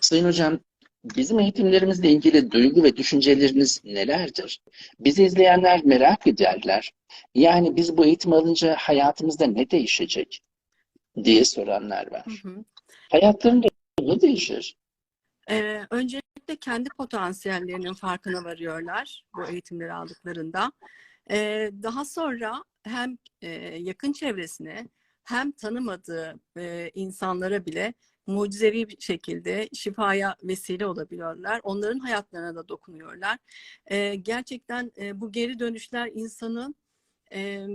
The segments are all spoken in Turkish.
Sayın Hocam, bizim eğitimlerimizle ilgili duygu ve düşünceleriniz nelerdir? Bizi izleyenler merak ederler. Yani biz bu eğitim alınca hayatımızda ne değişecek diye soranlar var. Hı hı. Hayatlarında ne değişir? Ee, öncelikle kendi potansiyellerinin farkına varıyorlar bu eğitimleri aldıklarında. Ee, daha sonra hem e, yakın çevresine hem tanımadığı e, insanlara bile mucizevi bir şekilde şifaya vesile olabiliyorlar. Onların hayatlarına da dokunuyorlar. Ee, gerçekten e, bu geri dönüşler insanı e,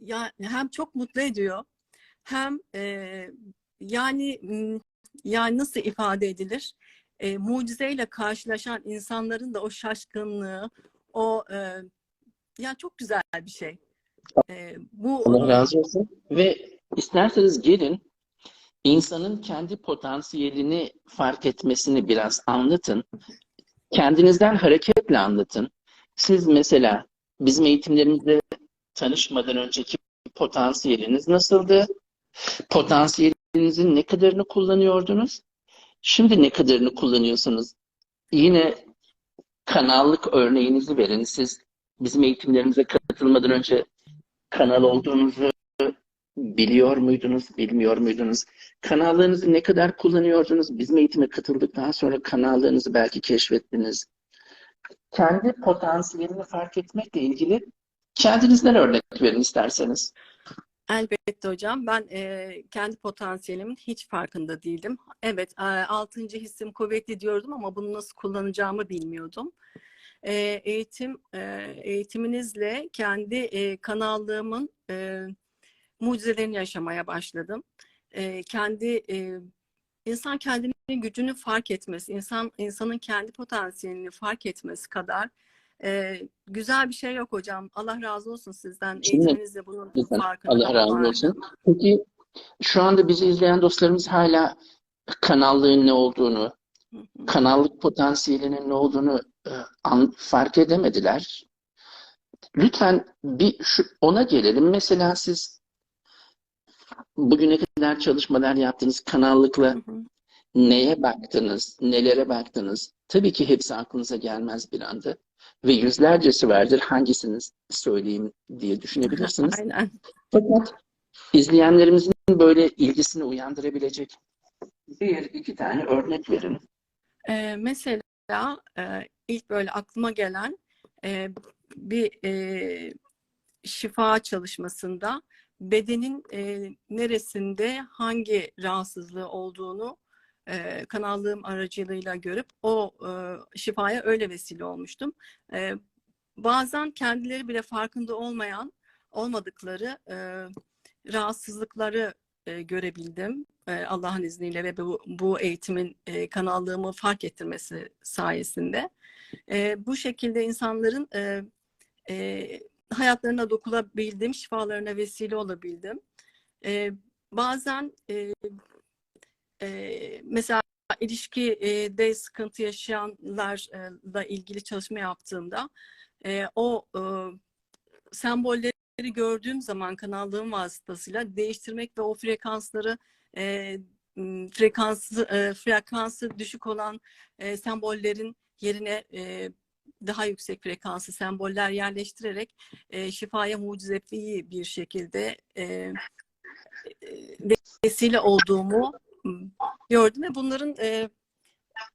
ya hem çok mutlu ediyor hem e, yani yani nasıl ifade edilir? E, mucizeyle karşılaşan insanların da o şaşkınlığı, o e, ya çok güzel bir şey. E, bu Allah razı olsun. Ve isterseniz gelin insanın kendi potansiyelini fark etmesini biraz anlatın. Kendinizden hareketle anlatın. Siz mesela bizim eğitimlerimizde tanışmadan önceki potansiyeliniz nasıldı? Potansiyelinizin ne kadarını kullanıyordunuz? Şimdi ne kadarını kullanıyorsunuz? Yine kanallık örneğinizi verin. Siz bizim eğitimlerimize katılmadan önce kanal olduğunuzu biliyor muydunuz, bilmiyor muydunuz? Kanallarınızı ne kadar kullanıyordunuz? Bizim eğitime katıldıktan sonra kanallarınızı belki keşfettiniz. Kendi potansiyelini fark etmekle ilgili kendinizden örnek verin isterseniz. Elbette hocam. Ben e, kendi potansiyelimin hiç farkında değildim. Evet, e, altıncı hissim kuvvetli diyordum ama bunu nasıl kullanacağımı bilmiyordum. E, eğitim e, eğitiminizle kendi e, kanallığımın e, mucizelerini yaşamaya başladım. E, kendi e, insan kendinin gücünü fark etmesi, insan insanın kendi potansiyelini fark etmesi kadar e, güzel bir şey yok hocam. Allah razı olsun sizden. Şimdi- Eğitiminizle bunun Lütfen. farkına Allah razı olsun. Peki şu anda bizi izleyen dostlarımız hala kanallığın ne olduğunu, Hı hı. kanallık potansiyelinin ne olduğunu e, an- fark edemediler. Lütfen bir şu, ona gelelim. Mesela siz bugüne kadar çalışmalar yaptınız kanallıkla. Hı hı. Neye baktınız? Nelere baktınız? Tabii ki hepsi aklınıza gelmez bir anda. Ve yüzlercesi vardır. Hangisini söyleyeyim diye düşünebilirsiniz. Aynen. Fakat izleyenlerimizin böyle ilgisini uyandırabilecek bir iki tane örnek verin. Ee, mesela e, ilk böyle aklıma gelen e, bir e, şifa çalışmasında bedenin e, neresinde hangi rahatsızlığı olduğunu e, kanallığım aracılığıyla görüp o e, şifaya öyle vesile olmuştum. E, bazen kendileri bile farkında olmayan olmadıkları e, rahatsızlıkları e, görebildim. E, Allah'ın izniyle ve bu, bu eğitimin e, kanallığımı fark ettirmesi sayesinde. E, bu şekilde insanların e, e, hayatlarına dokunabildim, şifalarına vesile olabildim. E, bazen e, e, mesela ilişkide sıkıntı yaşayanlarla ilgili çalışma yaptığımda e, o e, sembolleri gördüğüm zaman kanallığım vasıtasıyla değiştirmek ve o frekansları e, frekansı e, frekansı düşük olan e, sembollerin yerine e, daha yüksek frekanslı semboller yerleştirerek e, şifaya mucizevi bir şekilde e, e, vesile olduğumu m, gördüm ve bunların e,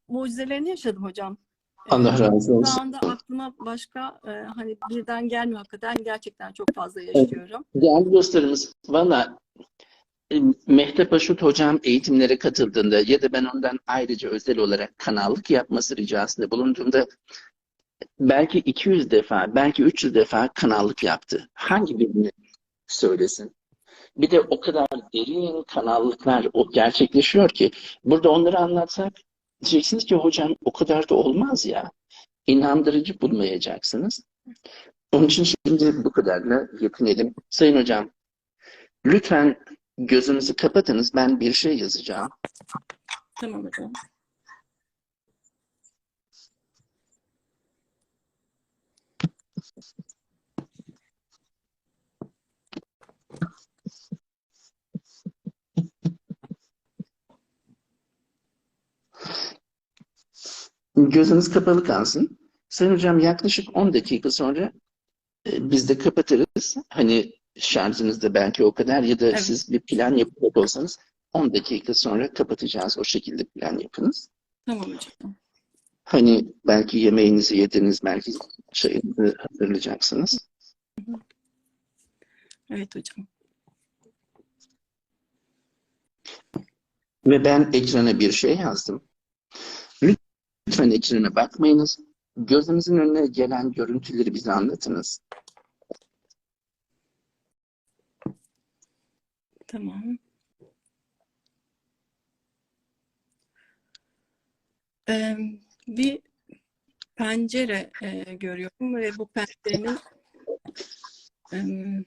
mucizelerini yaşadım hocam. E, Allah razı şu olsun. anda aklıma başka e, hani birden gelmiyor hakikaten gerçekten çok fazla yaşıyorum. Değerli dostlarımız, valla e, Mehtap Aşut hocam eğitimlere katıldığında ya da ben ondan ayrıca özel olarak kanallık yapması ricasında bulunduğumda belki 200 defa, belki 300 defa kanallık yaptı. Hangi birini söylesin? Bir de o kadar derin kanallıklar o gerçekleşiyor ki burada onları anlatsak diyeceksiniz ki hocam o kadar da olmaz ya. İnandırıcı bulmayacaksınız. Onun için şimdi bu kadarla yetinelim. Sayın hocam, lütfen gözünüzü kapatınız. Ben bir şey yazacağım. Tamam hocam. Gözünüz kapalı kalsın. Sayın hocam yaklaşık 10 dakika sonra e, biz de kapatırız. Hani şarjınız da belki o kadar ya da Evet. siz bir plan yapacak olsanız 10 dakika sonra kapatacağız. O şekilde plan yapınız. Tamam hocam. Hani belki yemeğinizi yediniz, belki çayınızı hazırlayacaksınız. Evet hocam. Ve ben ekrana bir şey yazdım. Lütfen ekrana bakmayınız. Gözünüzün önüne gelen görüntüleri bize anlatınız. Tamam. Ee, bir pencere e, görüyorum ve bu pencerenin em,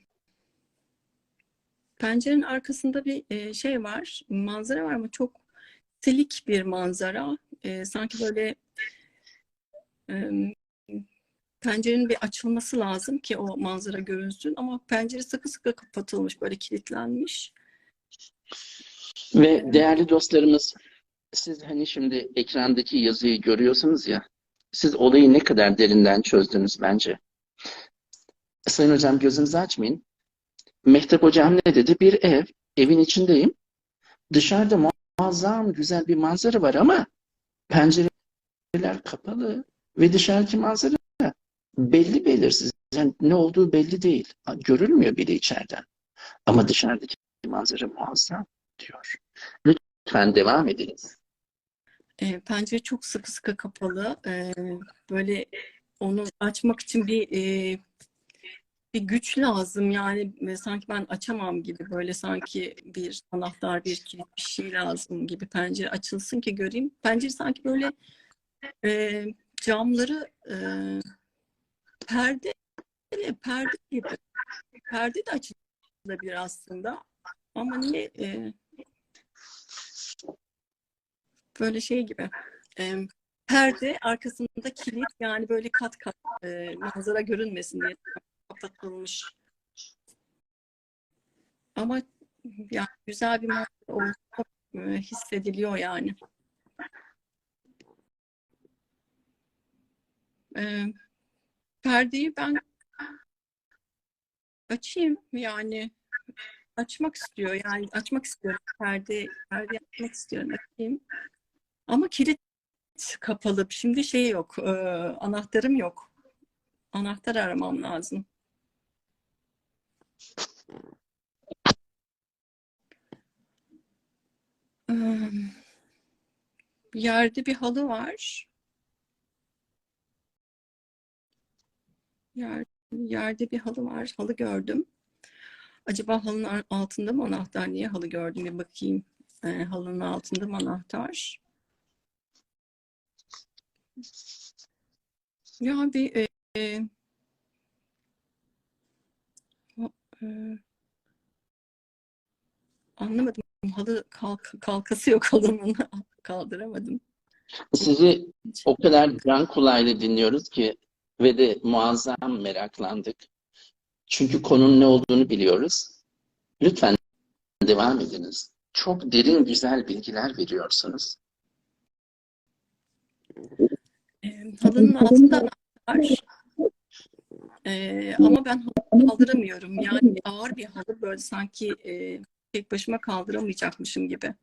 pencerenin arkasında bir e, şey var, manzara var ama çok silik bir manzara. E, sanki böyle em, pencerenin bir açılması lazım ki o manzara görünsün ama pencere sıkı sıkı kapatılmış, böyle kilitlenmiş. Ve değerli dostlarımız, siz hani şimdi ekrandaki yazıyı görüyorsunuz ya, siz olayı ne kadar derinden çözdünüz bence. Sayın hocam gözünüzü açmayın. Mehtap hocam ne dedi? Bir ev, evin içindeyim. Dışarıda muazzam güzel bir manzara var ama pencereler kapalı ve dışarıdaki manzara belli belirsiz. Yani ne olduğu belli değil. Görülmüyor bile içeriden. Ama dışarıdaki manzara muazzam diyor. Lütfen devam ediniz. E, pencere çok sıkı sıkı kapalı. E, böyle onu açmak için bir e, bir güç lazım. Yani e, sanki ben açamam gibi böyle sanki bir anahtar, bir kilit bir şey lazım gibi pencere açılsın ki göreyim. Pencere sanki böyle e, camları e, perde perde gibi. Perde de açılabilir aslında. Ama niye e, böyle şey gibi. E, perde arkasında kilit yani böyle kat kat e, manzara görünmesin diye kapatılmış. Ama yani güzel bir manzara olduğu hissediliyor yani. E, perdeyi ben açayım yani açmak istiyor yani açmak istiyorum perde perde açmak istiyorum açayım ama kilit kapalı şimdi şey yok e, anahtarım yok anahtar aramam lazım Ee, yerde bir halı var Yer, yerde bir halı var halı gördüm Acaba halının altında mı anahtar? Niye halı gördüm? Bir bakayım. Ee, halının altında mı anahtar? Ya bir e, o- e, anlamadım. Halı kalk, kalkası yok halının. Kaldıramadım. Sizi o kadar can kulağıyla dinliyoruz ki ve de muazzam meraklandık. Çünkü konunun ne olduğunu biliyoruz. Lütfen devam ediniz. Çok derin güzel bilgiler veriyorsunuz. E, halının altında anahtar. E, ama ben kaldıramıyorum. Yani ağır bir halı böyle sanki e, tek başıma kaldıramayacakmışım gibi.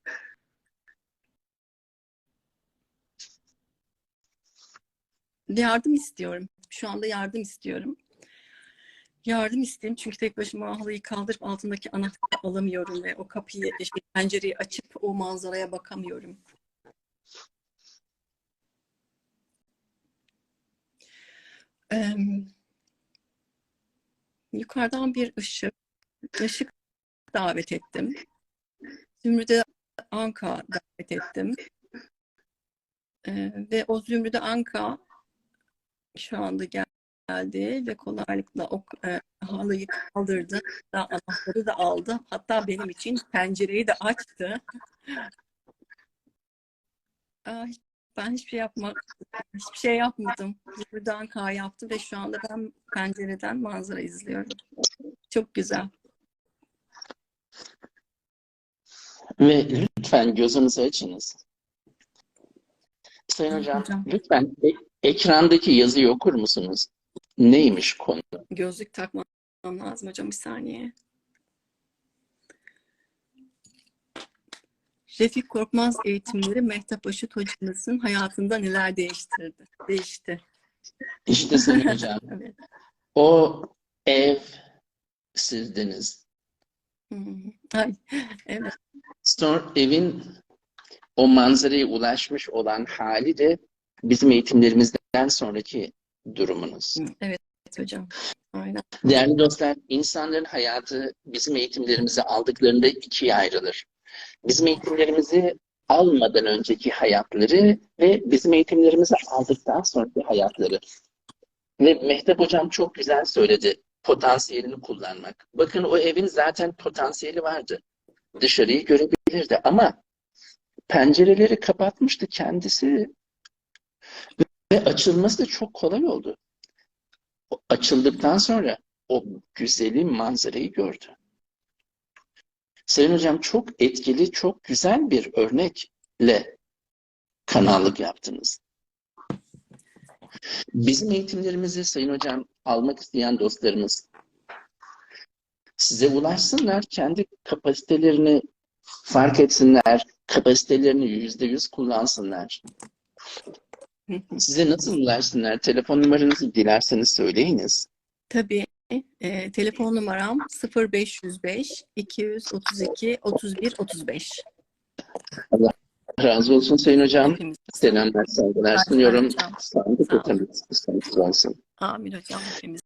Yardım istiyorum. Şu anda yardım istiyorum. Yardım isteyeyim çünkü tek başıma halıyı kaldırıp altındaki anahtarı alamıyorum ve o kapıyı, şey, pencereyi açıp o manzaraya bakamıyorum. Yukarıdan bir ışık, ışık davet ettim. Zümrüde Anka davet ettim. Ee, ve o Zümrüde Anka şu anda geldi ve kolaylıkla o e, halıyı kaldırdı. Da anahtarı da aldı. Hatta benim için pencereyi de açtı. Aa, hiç- ben hiçbir şey yapmadım. Hiçbir şey yapmadım. Zümrüde Anka yaptı ve şu anda ben pencereden manzara izliyorum. Çok güzel. Ve lütfen gözünüzü açınız. Sayın hocam, hocam. lütfen e- ekrandaki yazıyı okur musunuz? Neymiş konu? Gözlük takmam lazım hocam bir saniye. Refik Korkmaz eğitimleri Mehtap Aşıt hocamızın hayatında neler değiştirdi? Değişti. İşte Sayın hocam, Evet. o ev sizdiniz. Ay, evet. Sonra evin o manzaraya ulaşmış olan hali de bizim eğitimlerimizden sonraki durumunuz. Evet hocam. Aynen. Değerli dostlar, insanların hayatı bizim eğitimlerimizi aldıklarında ikiye ayrılır. Bizim eğitimlerimizi almadan önceki hayatları ve bizim eğitimlerimizi aldıktan sonraki hayatları. Ve Mehtap Hocam çok güzel söyledi. Potansiyelini kullanmak. Bakın o evin zaten potansiyeli vardı. Dışarıyı görebilirdi ama pencereleri kapatmıştı kendisi ve açılması da çok kolay oldu. O açıldıktan sonra o güzeli manzarayı gördü. Sayın Hocam çok etkili, çok güzel bir örnekle kanallık yaptınız. Bizim eğitimlerimizi Sayın Hocam almak isteyen dostlarımız size ulaşsınlar, kendi kapasitelerini fark etsinler, kapasitelerini yüzde yüz kullansınlar. Size nasıl ulaşsınlar? Telefon numaranızı dilerseniz söyleyiniz. Tabii. E, telefon numaram 0505 232 31 35. Razı olsun Sayın Hocam. Hepimiz. Selamlar, saygılar sunuyorum. hocam. Sağlık Sağ olun. efendim. Sağlık olsun. Amin hocam hepimiz.